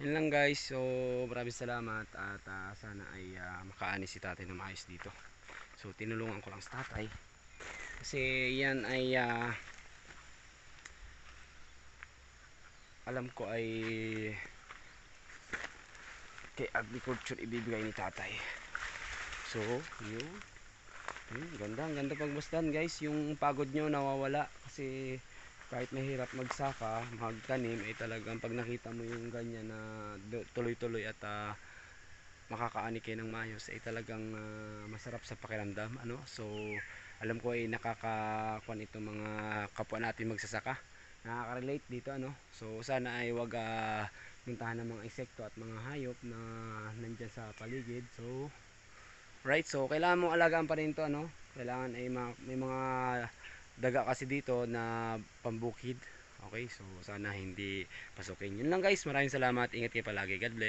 Yun lang guys. So maraming salamat at ah, sana ay ah, makaani si tatay na maayos dito. So tinulungan ko lang sa tatay. Kasi yan ay ah, alam ko ay kay agriculture ibibigay ni tatay. So, yun. Hmm, ganda, ang ganda pagbasdan guys. Yung pagod nyo nawawala kasi kahit mahirap magsaka, magtanim ay talagang pag nakita mo yung ganyan na tuloy-tuloy at ah, makakaani kayo ng mayos ay talagang ah, masarap sa pakiramdam ano? So alam ko ay nakakakuan ito mga kapwa natin magsasaka. Nakaka-relate dito ano? So sana ay wag ah, mintahan ng mga insekto at mga hayop na nandyan sa paligid. So right so kailangan mo alagaan pa rin to ano? Kailangan ay ma- may mga daga kasi dito na pambukid. Okay so sana hindi pasukin. Yun lang guys. Maraming salamat. Ingat kayo palagi. God bless